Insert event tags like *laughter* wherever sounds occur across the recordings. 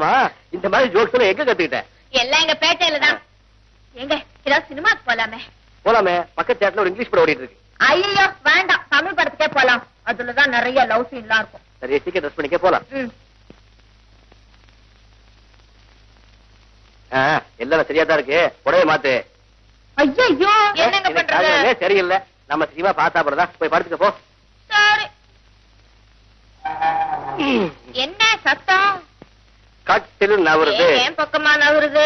ஆமா இந்த மாதிரி ஜோக்ஸ் எல்லாம் எங்க கத்துக்கிட்ட? எல்லாம் எங்க பேட்டையில தான். எங்க ஏதாவது சினிமாக்கு போலாமே. போலாமே. பக்கத்து தேட்டர்ல ஒரு இங்கிலீஷ் படம் ஓடிட்டு இருக்கு. ஐயோ வேண்டாம். தமிழ் படத்துக்கே போலாம். அதுலதான் நிறைய லவ் சீன்லாம் இருக்கும். சரி சீக்கிரம் ட்ரெஸ் பண்ணிக்க போலாம். எல்லாம் சரியா தான் இருக்கு. உடனே மாத்து. ஐயையோ என்னங்க பண்றது? சரியில்லை. நம்ம சினிமா பார்த்தா படதா போய் படுத்துக்க போ. சரி. *clears throat* என்ன சத்தம்? கட்டிலு நவருது ஏன் பக்கமா நவருது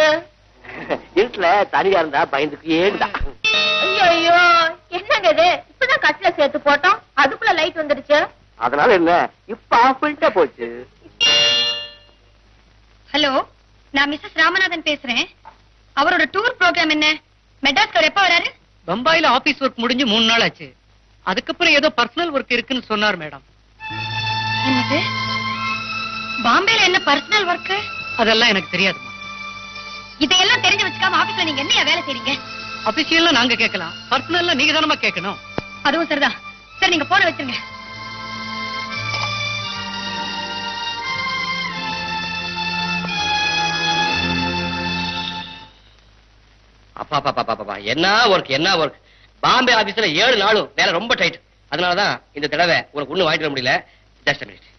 இருட்டுல தனியா இருந்தா பயந்துக்கு ஏண்டா ஐயோ என்னங்க இது? இப்பதான் கட்டில சேர்த்து போட்டோம். அதுக்குள்ள லைட் வந்துடுச்சு. அதனால என்ன? இப்ப ஆஃப் பண்ணிட்டா போச்சு. ஹலோ நான் மிஸ்ஸஸ் ராமநாதன் பேசுறேன். அவரோட டூர் ப்ரோக்ராம் என்ன? மெட்ராஸ்க்கு எப்ப வராரு? பம்பாயில ஆபீஸ் ஒர்க் முடிஞ்சு மூணு நாள் ஆச்சு. அதுக்கப்புறம் ஏதோ பர்சனல் ஒர்க் இருக்குன்னு சொன்னார் மேடம். என்னது? பாம்பேல என்ன பர்சனல் ஒர்க் அதெல்லாம் எனக்கு தெரியாதுமா இதையெல்லாம் தெரிஞ்சு வச்சுக்காம ஆபீஸ்ல நீங்க என்ன வேலை செய்றீங்க? அபிஷியல்ல நாங்க கேட்கலாம். பர்சனல்ல நீங்க தானமா கேட்கணும். அதுவும் சரிதான். சரி நீங்க போன வச்சிருங்க. அப்பா அப்பா அப்பா என்ன ஒர்க் என்ன ஒர்க் பாம்பே ஆபீஸ்ல ஏழு நாளும் வேலை ரொம்ப டைட் அதனாலதான் இந்த தடவை உனக்கு ஒண்ணு வாங்கிட்டு முடியல. ஜஸ்ட் மினிட்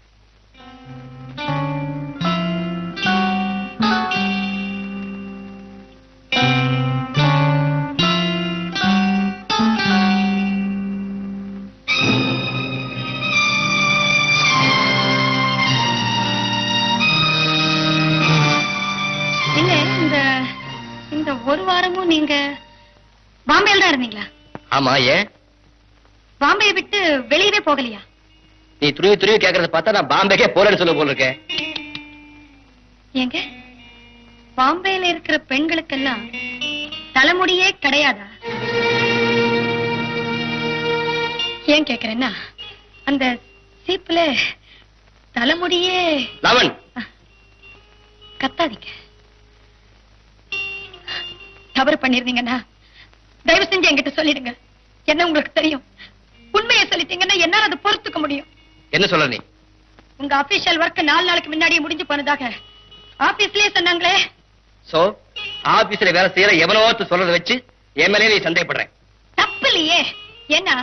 ஆமா ஏன்? பாம்பேயை விட்டு வெளியவே போகலையா? நீ துருவி துருவி கேக்குறத பார்த்தா நான் பாம்பேக்கே போறேன்னு சொல்ல போல இருக்கேன் ஏங்க பாம்பேல இருக்கிற பெண்களுக்கெல்லாம் தலைமுடியே கிடையாதா? ஏன் கேக்குறேன்னா அந்த சீப்புல தலைமுடியே லவன். கத்தாதீங்க. தவறு பண்ணிருந்தீங்கன்னா தயவு செஞ்சு என்கிட்ட சொல்லிடுங்க. என்ன உங்களுக்கு தெரியும்? உண்மையை சொல்லிட்டீங்கன்னா என்னால அதை பொறுத்துக்க முடியும். என்ன சொல்ற நீ? உங்க அபிஷியல் ஒர்க் நாலு நாளைக்கு முன்னாடியே முடிஞ்சு போனதாக. ஆபீஸ்லயே சொன்னாங்களே. சோ ஆபீஸ்ல வேலை செய்யற எவனோ ஒருத்தன் சொல்றத வச்சு என் மேலே நீ சந்தேகப்படுறேன் தப்பு இல்லையே. ஏன்னா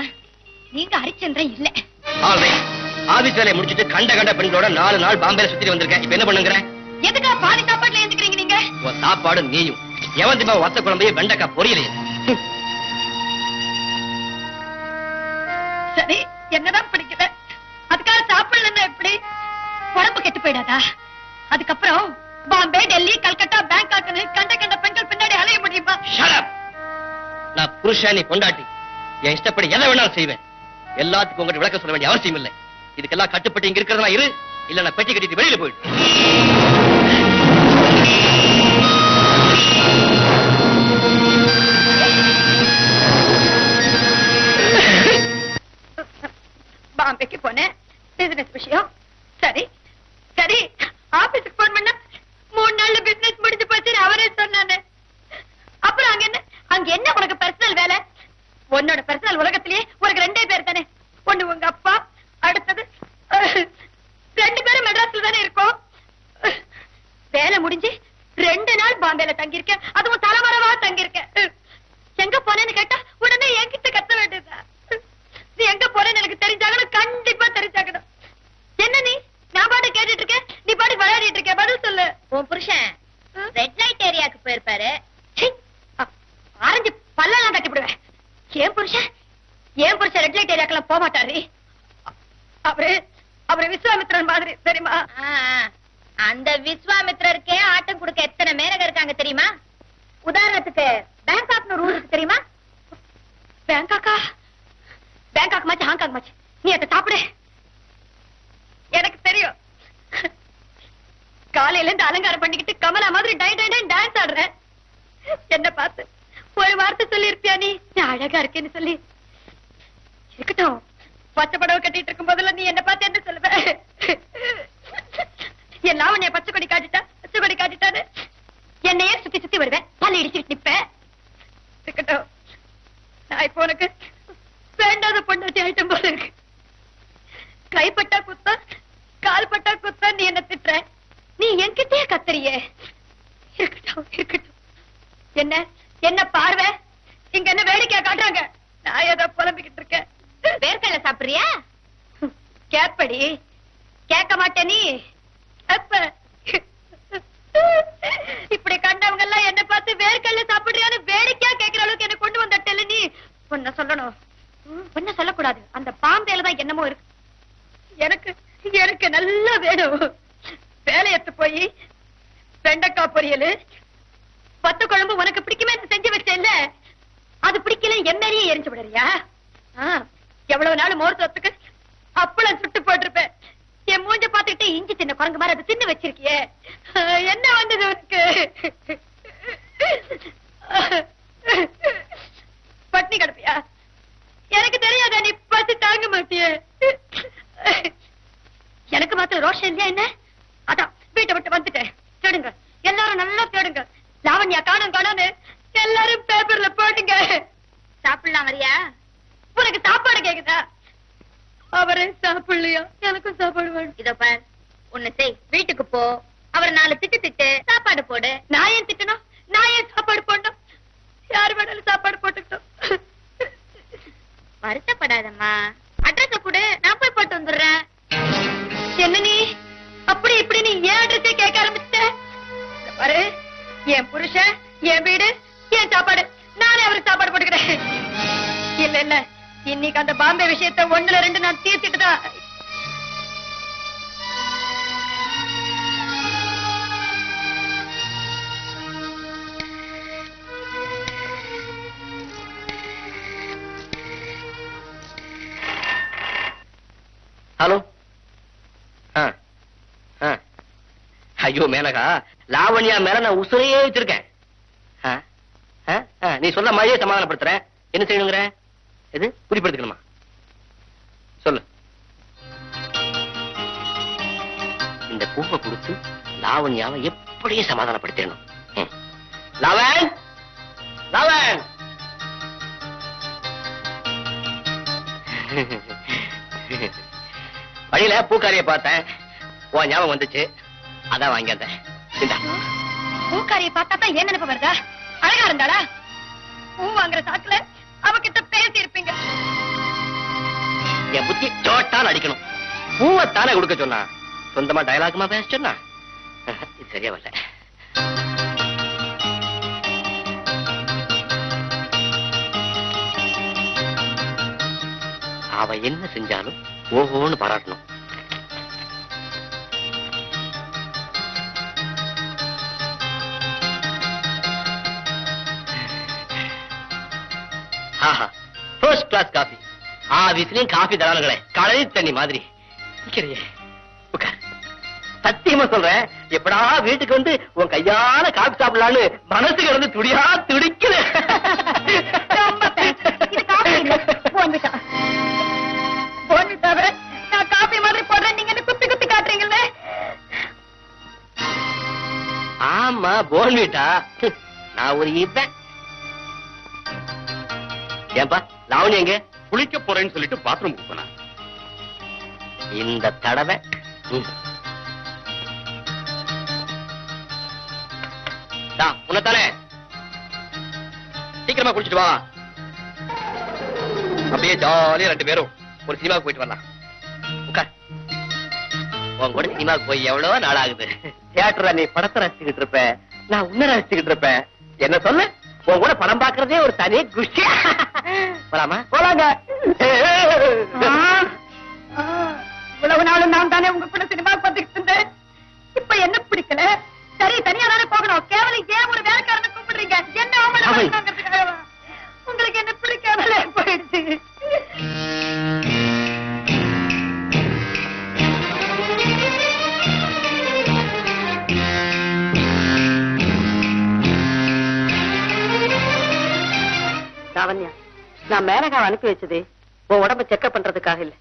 நீங்க ஹரிச்சந்திரன் இல்ல. ஆல்ரைட் ஆபீஸ் வேலையை முடிச்சிட்டு கண்ட கண்ட பெண்களோட நாலு நாள் பாம்பேல சுத்தி வந்திருக்கேன் இப்ப என்ன பண்ணுங்கிற? எதுக்கா பாதி சாப்பாட்டுல எழுந்துக்கிறீங்க நீங்க? உன் சாப்பாடு நீயும். எவன் திமா வத்த குழம்பையும் வெண்டைக்காய் பொரியலையே? சரி என்னதான் பிடிக்கல? அதுக்காக சாப்பிடலன்னா எப்படி உடம்பு கெட்டு போயிடாதா? அதுக்கப்புறம் பாம்பே டெல்லி கல்கட்டா பேங்காக்னு கண்ட கண்ட பெண்கள் பின்னாடி அலைய முடியுமா? நான் புருஷானி கொண்டாட்டி பொண்டாட்டி. என் இஷ்டப்படி எதை வேணாலும் செய்வேன். எல்லாத்துக்கும் உங்ககிட்ட விளக்க சொல்ல வேண்டிய அவசியம் இல்லை இதுக்கெல்லாம் கட்டுப்பட்டு இங்க இருக்கிறதா இரு. இல்ல நான் பெட்டி கட்டிட்டு வெளியில போயிடு. பாம்பேக்கு போனேன். பிசினஸ் விஷயம். சரி. சரி. ஆபீஸுக்கு போன் பண்ண மூணு நாள்ல பிசினஸ் முடிஞ்சு போச்சுன்னு அவரே சொன்னானே அப்புறம் அங்க என்ன அங்க என்ன உனக்கு பர்சனல் வேலை உன்னோட பர்சனல் உலகத்திலேயே உனக்கு ரெண்டே பேர் தானே ஒண்ணு உங்க அப்பா அடுத்தது அஹ், ரெண்டு பேரும் மெட்ராஸ்ல தானே இருக்கோம் அஹ், வேலை முடிஞ்சு ரெண்டு நாள் பாம்பேல தங்கியிருக்கேன் அதுவும் தலைமறைவா தங்கியிருக்கேன் அஹ், எங்க போனேன்னு கேட்டா உடனே என்கிட்ட கத்த வேண்டியதா நீ எங்க போறேன்னு எனக்கு தெரிஞ்சாகணும் கண்டிப்பா தெரிஞ்சாகணும் என்ன நீ நான் பாட்டு கேட்டுட்டு இருக்கேன் நீ பாட்டு விளையாடிட்டு இருக்க பதில் சொல்லு உன் புருஷன் ரெட் லைட் ஏரியாக்கு போயிருப்பாரு சீ, அ- ஆரஞ்சு பல்லெல்லாம் தட்டி விடுவேன் ஏன் புருஷன் ஏன் புருஷன் ரெட் லைட் ஏரியாக்கெல்லாம் போக மாட்டாரு அ- அவரு அவரு விஸ்வாமித்திரன் மாதிரி தெரியுமா. அந்த விஸ்வாமித்திரருக்கே ஆட்டம் கொடுக்க எத்தனை மேனக இருக்காங்க தெரியுமா? உதாரணத்துக்கு பேங்காக்னு ரூல் இருக்கு தெரியுமா? பேங்காக்கா? பேங்காக் மாச்சு ஹாங்காங் மாச்சு. நீ அதை சாப்பிடு. எனக்கு தெரியும். காலையில இருந்து அலங்காரம் பண்ணிக்கிட்டு கமலா மாதிரி டை டை டான்ஸ் ஆடுறேன். என்ன பார்த்து ஒரு வார்த்தை சொல்லிருப்பியா நீ? நான் அழகா இருக்கேன்னு சொல்லி. இருக்கட்டும். பச்சை புடவை கட்டிட்டு இருக்கும் போதுல நீ என்ன பார்த்து என்ன சொல்லுவ? என் லாவணிய பச்சை கொடி காட்டிட்டா பச்சை கொடி காட்டிட்டான்னு என்னையே சுத்தி சுத்தி வருவேன். பல்ல இடிச்சுட்டு நிப்பேன். இருக்கட்டும். நான் இப்போ உனக்கு வேண்டாத பொண்டாட்டி ஆயிட்டம் போல இருக்கு. கைப்பட்டா குத்தம் கால்பட்டா பட்டா நீ என்ன திட்டுற. நீ என்கிட்டயே கத்த இருக்கட்டும் இருக்கட்டும். என்ன என்ன பார்வை? இங்க என்ன வேடிக்கையா காட்டுறாங்க? நான் ஏதோ புலம்பிக்கிட்டு வேர்க்கடலை சாப்பிடுறியா? கேப்படி. கேட்க மாட்டே நீ. அப்ப. இப்படி கண்டவங்க எல்லாம் என்ன பார்த்து வேர்க்கல்ல சாப்பிடுறியான்னு வேடிக்கையா கேட்கிற அளவுக்கு என்ன கொண்டு வந்தட்டல நீ. ஒன்ன சொல்லணும். ஒன்ன சொல்லக்கூடாது. அந்த பாம்பேல தான் என்னமோ இருக்கு. எனக்கு எனக்கு நல்லா வேணும். வேலையத்து போய் வெண்டக்காய் பொரியல் பத்து குழம்பு உனக்கு பிடிக்குமே செஞ்சு வச்சேன்ல அது பிடிக்கல எம்எல்ஏ எரிஞ்சு விடுறியா? ஆஹ் எவ்வளவு நாள் மோர் சோத்துக்கு அப்பளம் சுட்டு போட்டிருப்பேன். என் மூஞ்ச பாத்துக்கிட்டு இஞ்சி சின்ன குரங்கு மாதிரி அதை தின்னு வச்சிருக்கியே. என்ன வந்தது உனக்கு? பட்னி கிடப்பியா? எனக்கு தெரியாதா நீ பசி தாங்க மாட்டிய? எனக்கு மாத்திரம் ரோஷம் இல்லையா என்ன? அவரே சாப்பிடலையா? எனக்கும் சாப்பாடு வேணும். இதோ பார் உன்னை செய். வீட்டுக்கு போ. அவரை நாலு திட்டு திட்டு சாப்பாடு போடு. நான் ஏன் திட்டணும்? நான் ஏன் சாப்பாடு போடணும்? யார் வேணாலும் சாப்பாடு போட்டுக்கிட்டோம். வருத்தப்படாதம்மா. அட்ரஸ் கொடு. நான் போய் போட்டு வந்துடுறேன். என்ன நீ? அப்படி இப்படி நீ ஏன் அட்ரஸே கேட்க ஆரம்பிச்சிட்ட? பாரு என் புருஷன் என் வீடு என் சாப்பாடு. நானே அவருக்கு சாப்பாடு போட்டுக்கிறேன். இல்ல இல்ல. இன்னைக்கு அந்த பாம்பே விஷயத்த ஒண்ணுல ரெண்டு நான் தீர்த்துட்டு தான் ஹலோ? ஐயோ மேனகா லாவண்யா மேல நான் உசுரையே வச்சிருக்கேன். நீ சொன்ன மாதிரியே சமாதானப்படுத்துறேன். என்ன செய்யணுங்கிற? எது? குறிப்பிடுத்துக்கணுமா? சொல்லு. இந்த கூப்பை கொடுத்து லாவண்யாவை எப்படியும் சமாதானப்படுத்திடணும். ம். லாவன் லாவன் வழியில பூக்காரிய பார்த்தேன். உன் ஞாபகம் வந்துச்சு. அதான் வாங்கி வந்தேன். பூக்காரிய பார்த்தா தான் ஏன் நினைப்பு வருதா? அழகா இருந்தாளா? பூ வாங்குற சாக்குல அவகிட்ட பேசி இருப்பீங்க என் புத்தி சோட்டால் அடிக்கணும். பூவைத்தானே கொடுக்க சொன்னா? சொந்தமா டயலாகுமா பேச சொன்னா? இது சரியா வரல. அவ என்ன செஞ்சாலும் ஓஹோன்னு பாராட்டணும். ஆஹா. ஃபர்ஸ்ட் கிளாஸ் காஃபி ஆபீஸ்லயும் காஃபி தரானுங்களே கழனி தண்ணி மாதிரி. நிக்கிறியே உட்கார் சத்தியமா சொல்றேன். எப்படா வீட்டுக்கு வந்து உன் கையால காஃபி சாப்பிடலான்னு மனசு கிடந்து துடியா துடிக்குது. போன்விட்டாவ நான் காபி மாதிரி போடுறேன். நீங்க என்ன குத்தி குத்தி காட்டுறீங்கல்ல? ஆமா போன்விட்டா. நான் ஒரு இவன். ஏன்பா லாவணி எங்க? குளிக்க போறேன்னு சொல்லிட்டு பாத்ரூமுக்கு போனா இந்த தடவை ம். சீக்கிரமா குளிச்சிட்டு வா. அப்படியே ஜாலியா ரெண்டு பேரும் ஒரு சினிமாவுக்கு போயிட்டு வரலாம். உட்கார். உன் கூட சினிமாவுக்கு போய் எவ்வளவு நாள் ஆகுது? தியேட்டர்ல நீ படத்தை ரசிச்சுக்கிட்டு இருப்ப. நான் உன்ன ரசிச்சுக்கிட்டு இருப்பேன். என்ன சொல்ல? உன் கூட படம் பாக்குறதே ஒரு தனி குஷி. போலாமா? போலாங்க. இவ்வளவு நாளும் நான் தானே உங்க கூட சினிமா பார்த்துக்கிட்டு இருந்தேன். இப்ப என்ன பிடிக்கல? நான் மேனகாவை அனுப்பி வச்சதே உன் உடம்ப செக்அப் பண்றதுக்காக இல்ல.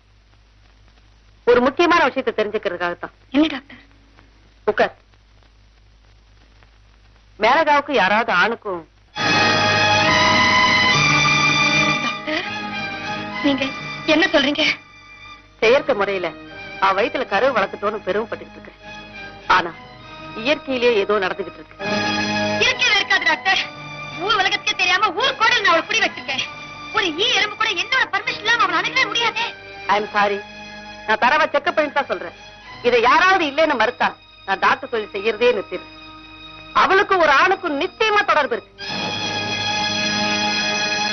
ஒரு முக்கியமான விஷயத்தை தெரிஞ்சுக்கிறதுக்காகத்தான். என்ன டாக்டர். உட்கார். மேனகாவுக்கு யாராவது ஆணுக்கும் நீங்க என்ன சொல்றீங்க? செயற்கை முறையில அவ வயித்துல கருவு வளர்த்துட்டோன்னு பெருமைப்பட்டுக்கிட்டு இருக்கிறேன் ஆனா இயற்கையிலேயே ஏதோ நடந்துகிட்டு இருக்கு. இருக்கவே இருக்காது டாக்டர். ஊர் உலகத்துக்கே தெரியாம ஊர் கூட நான் அவளை குடி வச்சிருக்கேன். ஒரு ஈ எறும்பு கூட என்னோட பர்மிஷன் இல்லாம அவன் அணுகவே முடியாதே. ஐ எம் சாரி நான் தரவ செக்அப் பண்ணி தான் சொல்றேன். இதை யாராவது இல்லைன்னு மறுத்தா நான் டாக்டர் சொல்லி செய்யறதே நிறுத்திடுறேன் அவளுக்கும் ஒரு ஆணுக்கும் நிச்சயமா தொடர்பு இருக்கு.